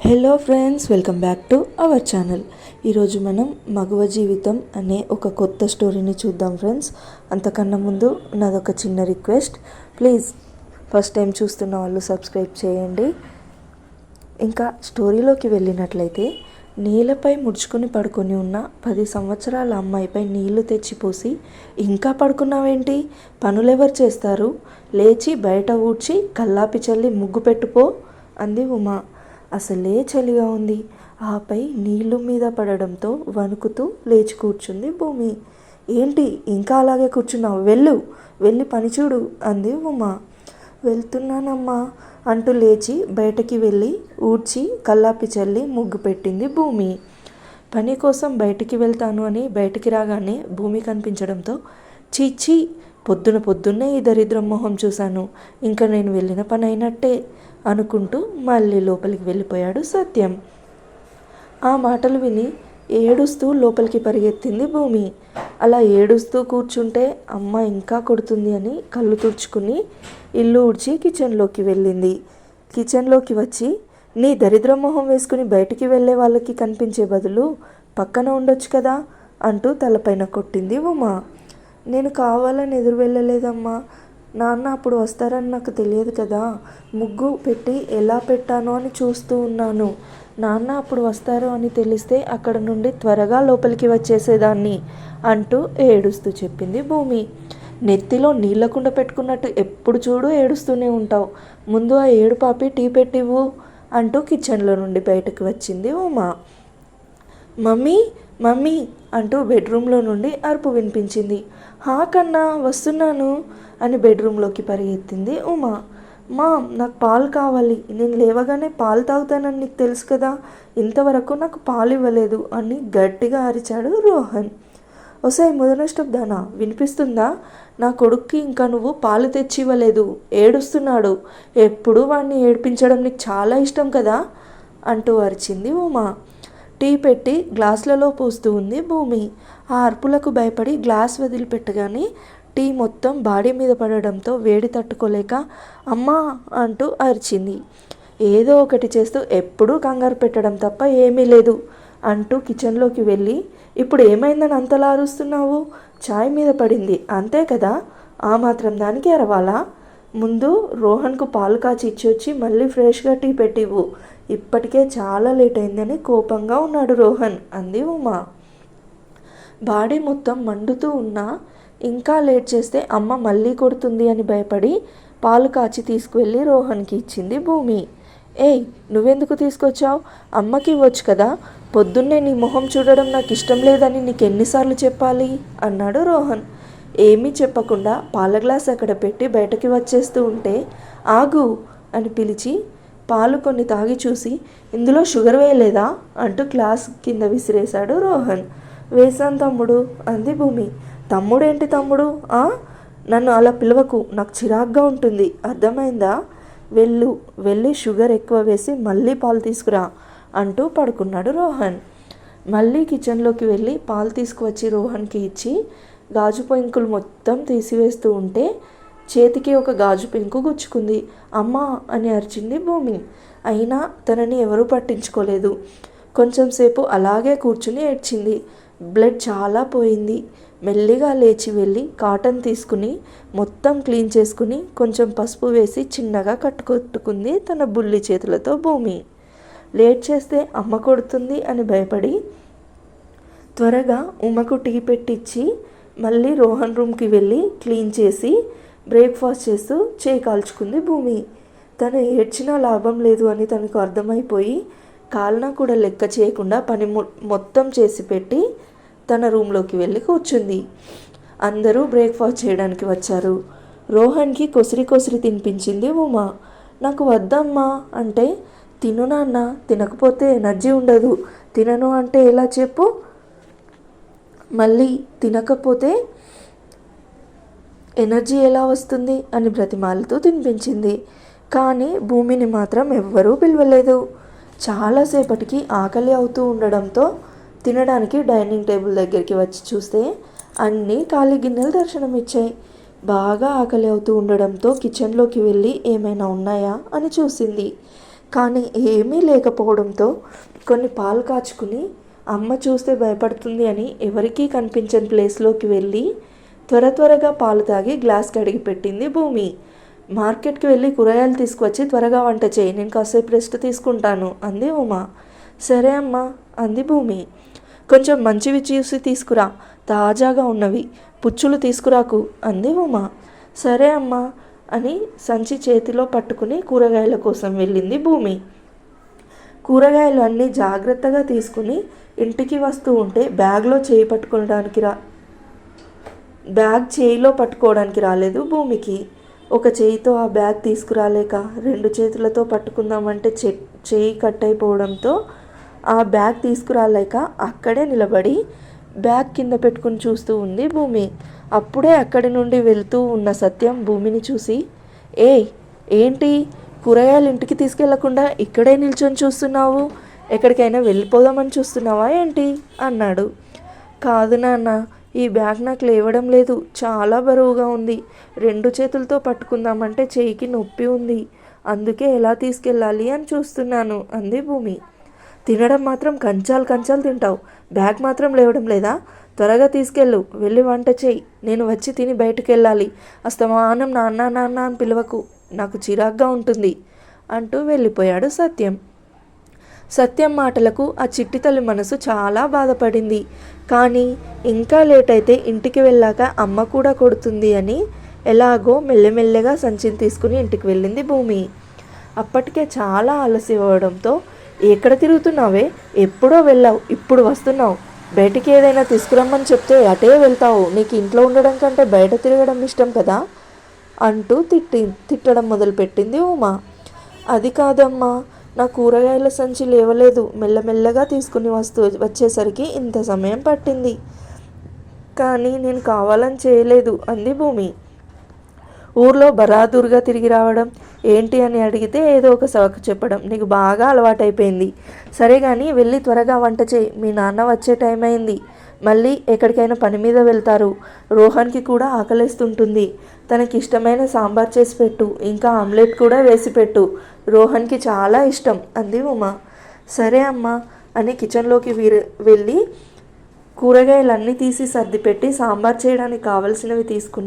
Hello friends welcome back to our channel ఈరోజు మనం మగువ జీవితం అనే ఒక కొత్త స్టోరీని చూద్దాం ఫ్రెండ్స్ అంతకన్నా ముందు నాదొక చిన్న రిక్వెస్ట్ ప్లీజ్ ఫస్ట్ టైం చూస్తున్న వాళ్ళు సబ్స్క్రైబ్ చేయండి. ఇంకా స్టోరీలోకి వెళ్ళినట్లయితే నీళ్ళపై ముడుచుకుని పడుకొని ఉన్న పది సంవత్సరాల అమ్మాయిపై నీళ్ళు తెచ్చిపోసి ఇంకా పడుకున్నావేంటి? పనులెవరు చేస్తారు? లేచి బయట ఊడ్చి కల్లాపి చల్లి ముగ్గు పెట్టుపో అంది ఉమా. అసలే చలిగా ఉంది. ఆపై నీళ్ళు మీద పడడంతో వణుకుతూ లేచి కూర్చుంది భూమి. ఏంటి ఇంకా అలాగే కూర్చున్నావు? వెళ్ళు వెళ్ళి పని చూడు అంది ఉమా. వెళ్తున్నానమ్మా అంటూ లేచి బయటకి వెళ్ళి ఊడ్చి కల్లాపి చల్లి ముగ్గు పెట్టింది భూమి. పని కోసం బయటికి వెళ్తాను అని బయటికి రాగానే భూమి కనిపించడంతో చీచీ పొద్దున పొద్దున్నే ఈ దరిద్రం మొహం చూశాను. ఇంకా నేను వెళ్ళిన పని అయినట్టే అనుకుంటూ మళ్ళీ లోపలికి వెళ్ళిపోయాడు సత్యం. ఆ మాటలు విని ఏడుస్తూ లోపలికి పరిగెత్తింది భూమి. అలా ఏడుస్తూ కూర్చుంటే అమ్మ ఇంకా కొడుతుంది అని కళ్ళు తుడుచుకుని ఇల్లు ఊడ్చి కిచెన్లోకి వెళ్ళింది. కిచెన్లోకి వచ్చి నీ దరిద్ర మొహం వేసుకుని బయటికి వెళ్ళే వాళ్ళకి కనిపించే బదులు పక్కన ఉండొచ్చు కదా అంటూ తలపైన కొట్టింది ఉమా. నేను కావాలని ఎదురు వెళ్ళలేదమ్మా నాన్న అప్పుడు వస్తారని నాకు తెలియదు కదా. ముగ్గు పెట్టి ఎలా పెట్టానో అని చూస్తూ ఉన్నాను. నాన్న అప్పుడు వస్తారు అని తెలిస్తే అక్కడ నుండి త్వరగా లోపలికి వచ్చేసేదాన్ని అంటూ ఏడుస్తూ చెప్పింది భూమి. నెత్తిలో నీళ్ళ కుండ పెట్టుకున్నట్టు ఎప్పుడు చూడు ఏడుస్తూనే ఉంటావు. ముందు ఆ ఏడు పాపి టీ పెట్టివ్వు అంటూ కిచెన్లో నుండి బయటకు వచ్చింది ఉమా. మమ్మీ మమ్మీ అంటూ బెడ్రూమ్లో నుండి అరుపు వినిపించింది. హా కన్నా వస్తున్నాను అని బెడ్రూమ్లోకి పరిగెత్తింది ఉమా. మా నాకు పాలు కావాలి. నేను లేవగానే పాలు తాగుతానని నీకు తెలుసు కదా. ఇంతవరకు నాకు పాలు ఇవ్వలేదు అని గట్టిగా అరిచాడు రోహన్. ఒసాయి ముదనష్టం దానా వినిపిస్తుందా? నా కొడుక్కి ఇంకా నువ్వు పాలు తెచ్చి ఇవ్వలేదు. ఏడుస్తున్నాడు. ఎప్పుడు వాడిని ఏడిపించడం నీకు చాలా ఇష్టం కదా? అంటూ అరిచింది ఉమా. టీ పెట్టి గ్లాసులలో పోస్తూ ఉంది భూమి. ఆ అర్పులకు భయపడి గ్లాస్ వదిలిపెట్టగానే టీ మొత్తం బాడీ మీద పడడంతో వేడి తట్టుకోలేక అమ్మా అంటూ అరిచింది. ఏదో ఒకటి చేస్తూ ఎప్పుడూ కంగారు పెట్టడం తప్ప ఏమీ లేదు అంటూ కిచెన్లోకి వెళ్ళి ఇప్పుడు ఏమైందని అంతలా అరుస్తున్నావు? ఛాయ్ మీద పడింది. అంతే కదా? ఆ మాత్రం దానికి అరవాలా? ముందు రోహన్కు పాలు కాచి ఇచ్చొచ్చి మళ్ళీ ఫ్రెష్గా టీ పెట్టివు ఇప్పటికే చాలా లేట్ అయిందని కోపంగా ఉన్నాడు రోహన్ అంది ఉమా. బాడీ మొత్తం మండుతూ ఉన్నా ఇంకా లేట్ చేస్తే అమ్మ మళ్ళీ కొడుతుంది అని భయపడి పాలు కాచి తీసుకువెళ్ళి రోహన్కి ఇచ్చింది భూమి. ఏయ్ నువ్వెందుకు తీసుకొచ్చావు? అమ్మకి ఇవ్వచ్చు కదా. పొద్దున్నే నీ మొహం చూడడం నాకు ఇష్టం లేదని నీకు ఎన్నిసార్లు చెప్పాలి? అన్నాడు రోహన్. ఏమీ చెప్పకుండా పాల గ్లాస్ అక్కడ పెట్టి బయటకి వచ్చేస్తూ ఉంటే ఆగు అని పిలిచి పాలు కొన్ని తాగి చూసి ఇందులో షుగర్ వేయలేదా? అంటూ గ్లాస్ కింద విసిరేశాడు రోహన్. వేసాను తమ్ముడు అంది భూమి. తమ్ముడేంటి తమ్ముడు? ఆ? నన్ను అలా పిలవకు. నాకు చిరాగ్గా ఉంటుంది. అర్థమైందా? వెళ్ళు. వెళ్ళి షుగర్ ఎక్కువ వేసి మళ్ళీ పాలు తీసుకురా అంటూ పడుకున్నాడు రోహన్. మళ్ళీ కిచెన్లోకి వెళ్ళి పాలు తీసుకువచ్చి రోహన్కి ఇచ్చి గాజు పెంకులు మొత్తం తీసివేస్తూ ఉంటే చేతికి ఒక గాజు పెంకు గుచ్చుకుంది. అమ్మా అని అరిచింది భూమి. అయినా తనని ఎవరూ పట్టించుకోలేదు. కొంచెం సేపు అలాగే కూర్చుని ఏడ్చింది. బ్లడ్ చాలా పోయింది. మెల్లిగా లేచి వెళ్ళి కాటన్ తీసుకుని మొత్తం క్లీన్ చేసుకుని కొంచెం పసుపు వేసి చిన్నగా కట్టుకొట్టుకుంది తన బుల్లి చేతులతో భూమి. లేట్ చేస్తే అమ్మ కొడుతుంది అని భయపడి త్వరగా ఉమ్మకు టీ పెట్టించి మళ్ళీ రోహన్ రూమ్కి వెళ్ళి క్లీన్ చేసి బ్రేక్ఫాస్ట్ చేస్తూ చేయి కాల్చుకుంది భూమి. తను ఏడ్చినా లాభం లేదు అని తనకు అర్థమైపోయి కాలన కూడా లెక్క చేయకుండా పని మొత్తం చేసి పెట్టి తన రూమ్లోకి వెళ్ళి కూర్చుంది. అందరూ బ్రేక్ఫాస్ట్ చేయడానికి వచ్చారు. రోహన్కి కొసిరి కొసిరి తినిపించింది ఉమా. నాకు వద్దమ్మా అంటే తిను నాన్న తినకపోతే ఎనర్జీ ఉండదు. తినను అంటే ఎలా చెప్పు? మళ్ళీ తినకపోతే ఎనర్జీ ఎలా వస్తుంది అని బ్రతిమాలతో తినిపించింది. కానీ భూమిని మాత్రం ఎవ్వరూ పిలవలేదు. చాలాసేపటికి ఆకలి అవుతూ ఉండడంతో తినడానికి డైనింగ్ టేబుల్ దగ్గరికి వచ్చి చూస్తే అన్నీ ఖాళీ గిన్నెలు దర్శనమిచ్చాయి. బాగా ఆకలి అవుతూ ఉండడంతో కిచెన్లోకి వెళ్ళి ఏమైనా ఉన్నాయా అని చూసింది. కానీ ఏమీ లేకపోవడంతో కొన్ని పాలు కాచుకుని అమ్మ చూస్తే భయపడుతుంది అని ఎవరికీ కనిపించని ప్లేస్లోకి వెళ్ళి త్వర త్వరగా పాలు తాగి గ్లాస్ కడిగి పెట్టింది భూమి. మార్కెట్కి వెళ్ళి కూరగాయలు తీసుకువచ్చి త్వరగా వంట చేయి నేను కాసేపు రెస్ట్ తీసుకుంటాను అంది ఉమా. సరే అమ్మా అంది భూమి. కొంచెం మంచివి చూసి తీసుకురా తాజాగా ఉన్నవి పుచ్చులు తీసుకురాకు అంది ఉమా. సరే అమ్మా అని సంచి చేతిలో పట్టుకుని కూరగాయల కోసం వెళ్ళింది భూమి. కూరగాయలు అన్నీ జాగ్రత్తగా తీసుకుని ఇంటికి వస్తూ ఉంటే బ్యాగ్లో చేయి పట్టుకోవడానికి రా బ్యాగ్ చేయిలో పట్టుకోవడానికి రాలేదు భూమికి. ఒక చేయితో ఆ బ్యాగ్ తీసుకురాలేక రెండు చేతులతో పట్టుకుందామంటే చె చేయి కట్ అయిపోవడంతో ఆ బ్యాగ్ తీసుకురాలేక అక్కడే నిలబడి బ్యాగ్ కింద పెట్టుకుని చూస్తూ ఉంది భూమి. అప్పుడే అక్కడి నుండి వెళ్తూ ఉన్న సత్యం భూమిని చూసి ఏయ్ ఏంటి? కూరగాయలు ఇంటికి తీసుకెళ్ళకుండా ఇక్కడే నిల్చొని చూస్తున్నావు? ఎక్కడికైనా వెళ్ళిపోదామని చూస్తున్నావా ఏంటి? అన్నాడు. కాదు నాన్న ఈ బ్యాగ్ నాకు లేవడం లేదు. చాలా బరువుగా ఉంది. రెండు చేతులతో పట్టుకుందామంటే చేయికి నొప్పి ఉంది. అందుకే ఎలా తీసుకెళ్ళాలి అని చూస్తున్నాను అంది భూమి. తినడం మాత్రం కంచాలు కంచాలు తింటావు. బ్యాగ్ మాత్రం లేవడం లేదా? త్వరగా తీసుకెళ్ళు. వెళ్ళి వంట చేయి నేను వచ్చి తిని బయటకు వెళ్ళాలి అస్తమానం నాన్న నాన్న అని పిలవకు. నాకు చిరాగ్గా ఉంటుంది అంటూ వెళ్ళిపోయాడు సత్యం. సత్యం మాటలకు ఆ చిట్టితల్లి మనసు చాలా బాధపడింది. కానీ ఇంకా లేట్ అయితే ఇంటికి వెళ్ళాక అమ్మ కూడా కొడుతుంది అని ఎలాగో మెల్లమెల్లగా సంచిని తీసుకుని ఇంటికి వెళ్ళింది భూమి. అప్పటికే చాలా ఆలస్యం అవ్వడంతో ఎక్కడ తిరుగుతున్నావే? ఎప్పుడో వెళ్ళావు? ఇప్పుడు వస్తున్నావు? బయటికి ఏదైనా తీసుకురమ్మని చెప్తే అటే వెళ్తావు. నీకు ఇంట్లో ఉండడం కంటే బయట తిరగడం ఇష్టం కదా అంటూ తిట్టి తిట్టడం మొదలుపెట్టింది ఉమా. అది కాదమ్మా. నా కూరగాయల సంచి లేవలేదు. మెల్లమెల్లగా తీసుకుని వస్తూ వచ్చేసరికి ఇంత సమయం పట్టింది. కానీ నేను కావాలని చేయలేదు అంది భూమి. ఊర్లో బరాదూరుగా తిరిగి రావడం ఏంటి అని అడిగితే ఏదో ఒక సవకు చెప్పడం నీకు బాగా అలవాటైపోయింది. సరే కానీ వెళ్ళి త్వరగా వంట చేయి. మీ నాన్న వచ్చే టైం అయింది. మళ్ళీ ఎక్కడికైనా పని మీద వెళ్తారు. రోహన్కి కూడా ఆకలిస్తుంటుంది. తనకి ఇష్టమైన సాంబార్ చేసి పెట్టు ఇంకా ఆమ్లెట్ కూడా వేసి పెట్టు. రోహన్కి చాలా ఇష్టం అంది ఉమా. సరే అమ్మా అని కిచెన్లోకి వీరు వెళ్ళి కూరగాయలన్నీ తీసి సర్దిపెట్టి సాంబార్ చేయడానికి కావలసినవి తీసుకుని